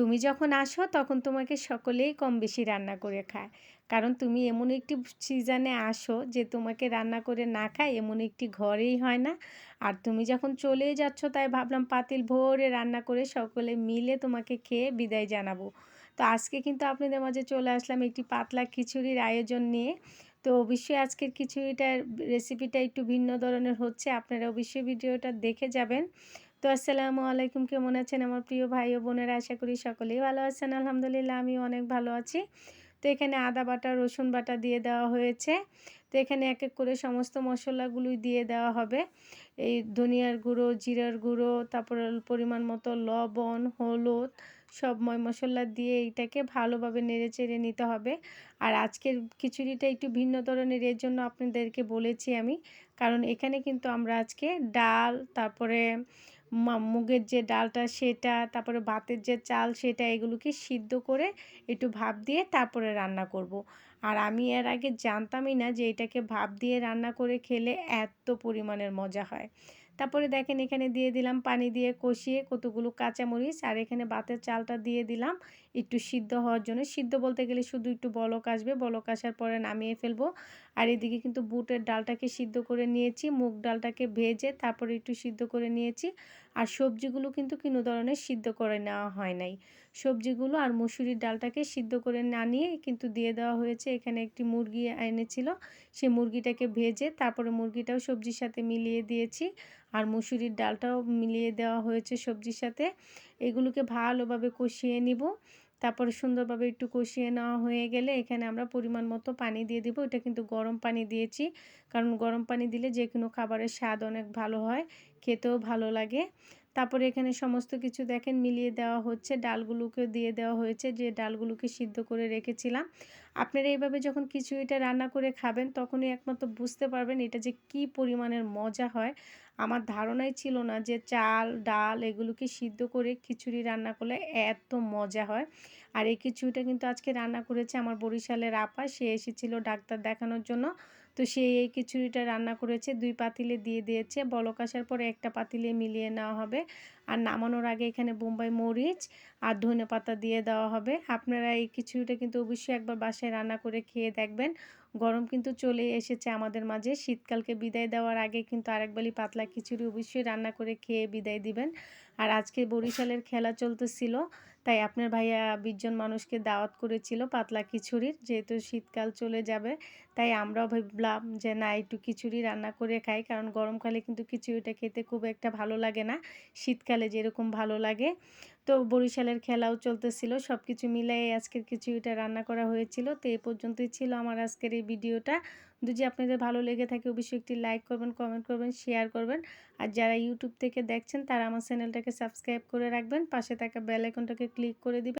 তুমি যখন আসো, তখন তোমাকে সকলেই কম বেশি রান্না করে খায়। কারণ তুমি এমন একটি সিজনে আসো যে তোমাকে রান্না করে না খায়, এমন একটি ঘরেই হয় না। আর তুমি যখন চলেই যাচ্ছ, তাই ভাবলাম পাতিল ভোরে রান্না করে সকলে মিলে তোমাকে খেয়ে বিদায় জানাব। তো আজকে কিন্তু আপনাদের মাঝে চলে আসলাম একটি পাতলা খিচুড়ির আয়োজন নিয়ে। তো অবশ্যই আজকের খিচুড়িটার রেসিপিটা একটু ভিন্ন ধরনের হচ্ছে, আপনারা অবশ্যই ভিডিওটা দেখে যাবেন। তো আসসালামু আলাইকুম, কেমন আছেন আমার প্রিয় ভাই ও বোনেরা? আশা করি সকলেই ভালো আছেন। আলহামদুলিল্লাহ, আমি অনেক ভালো আছি। তো এখানে আদা বাটা, রসুন বাটা দিয়ে দেওয়া হয়েছে। তো এখানে এক এক করে সমস্ত মশলাগুলোই দিয়ে দেওয়া হবে। এই ধনিয়ার গুঁড়ো, জিরার গুঁড়ো, তারপর পরিমাণ মতো লবণ, হলুদ সব ময় মশলা দিয়ে এইটাকে ভালোভাবে নেড়ে চেড়ে নিতে হবে। আর আজকের খিচুড়িটা একটু ভিন্ন ধরনের, এর জন্য আপনাদেরকে বলেছি আমি। কারণ এখানে কিন্তু আমরা আজকে ডাল, তারপরে মুগের যে ডালটা সেটা, তারপরে ভাতের যে চাল সেটা, এগুলোকে সিদ্ধ করে একটু ভাপ দিয়ে তারপরে রান্না করব। আর আমি এর আগে জানতামই না যে এটাকে ভাপ দিয়ে রান্না করে খেলে এত পরিমাণের মজা হয় তারপরে দেখেন এখানে দিয়ে দিলাম পানি দিয়ে কষিয়ে কতগুলো কাঁচামরিচ আর এখানে বাতের চালটা দিয়ে দিলাম একটু সিদ্ধ হওয়ার জন্য। সিদ্ধ বলতে গেলে শুধু একটু বলক আসবে, বলক আসার পরে নামিয়ে ফেলব। আর এদিকে কিন্তু বুটের ডালটাকে সিদ্ধ করে নিয়েছি, মুগ ডালটাকে ভেজে তারপরে একটু সিদ্ধ করে নিয়েছি। আর সবজিগুলো কিন্তু কোনো ধরনের সিদ্ধ করে নেওয়া হয় নাই। সবজিগুলো আর মুসুরির ডালটাকে সিদ্ধ করে না নিয়ে কিন্তু দিয়ে দেওয়া হয়েছে। এখানে একটি মুরগি এনেছিল, সে মুরগিটাকে ভেজে তারপরে মুরগিটাও সবজির সাথে মিলিয়ে দিয়েছি। আর মুসুরির ডালটাও মিলিয়ে দেওয়া হয়েছে সবজির সাথে। এগুলোকে ভালোভাবে কষিয়ে নিব। তারপরে সুন্দরভাবে একটু কষিয়ে নেওয়া হয়ে গেলে এখানে আমরা পরিমাণ মতো পানি দিয়ে দিব। এটা কিন্তু গরম পানি দিয়েছি। কারণ গরম পানি দিলে যে কোনো খাবারের স্বাদ অনেক ভালো হয়, খেতেও ভালো লাগে। তারপরে এখানে সমস্ত কিছু দেখেন মিলিয়ে দেওয়া হচ্ছে। ডালগুলোকে দিয়ে দেওয়া হয়েছে যে ডালগুলোকে সিদ্ধ করে রেখেছিলাম। আপনারা এইভাবে যখন কিছু এটা রান্না করে খাবেন তখনই একমাত্র বুঝতে পারবেন এটা যে কি পরিমাণের মজা হয়। আমার ধারণাই ছিল না যে চাল, ডাল এগুলোকে সিদ্ধ করে খিচুড়ি রান্না করলে এত মজা হয়। আর এই খিচুড়িটা কিন্তু আজকে রান্না করেছে আমার বরিশালের আপা। সে এসেছিল ডাক্তার দেখানোর জন্য। তো সে এই খিচুড়িটা রান্না করেছে, দুই পাতিলে দিয়ে দিয়েছে। বলক পরে একটা পাতিলে মিলিয়ে নেওয়া হবে। আর নামানোর আগে এখানে বোম্বাই মরিচ আর ধনে পাতা দিয়ে দেওয়া হবে। আপনারা এই খিচুড়িটা কিন্তু অবশ্যই একবার বাসায় রান্না করে খেয়ে দেখবেন। গরম কিন্তু চলে এসেছে আমাদের মাঝে। শীতকালকে বিদায় দেওয়ার আগে কিন্তু আরেকবারই পাতলা খিচুড়ি অবশ্যই রান্না করে খেয়ে বিদায় দিবেন। আর আজকে বরিশালের খেলা চলতেছিল। তাই আপনার ভাইয়া বিশজন মানুষকে দাওয়াত করেছিল পাতলা খিচুড়ির, যেহেতু শীতকাল চলে যাবে। তাই আমরাও ভাবলাম যে, না, একটু খিচুড়ি রান্না করে খাই। কারণ গরমকালে কিন্তু খিচুড়িটা খেতে খুব একটা ভালো লাগে না। শীতকালে যেরকম ভালো লাগে। তো বরিশালের খেলাও চলতেছিল সব কিছু মিলাই আজকের কিছু এটা রান্না করা হয়েছিল। তো এ পর্যন্তই ছিল আমার আজকের এই ভিডিওটা। যদি আপনাদের ভালো লেগে থাকে অবশ্যই একটি লাইক করবেন, কমেন্ট করবেন, শেয়ার করবেন। আর যারা ইউটিউব থেকে দেখছেন, তারা আমার চ্যানেলটাকে সাবস্ক্রাইব করে রাখবেন। পাশে থাকা বেল আইকনটাকে ক্লিক করে দিবেন।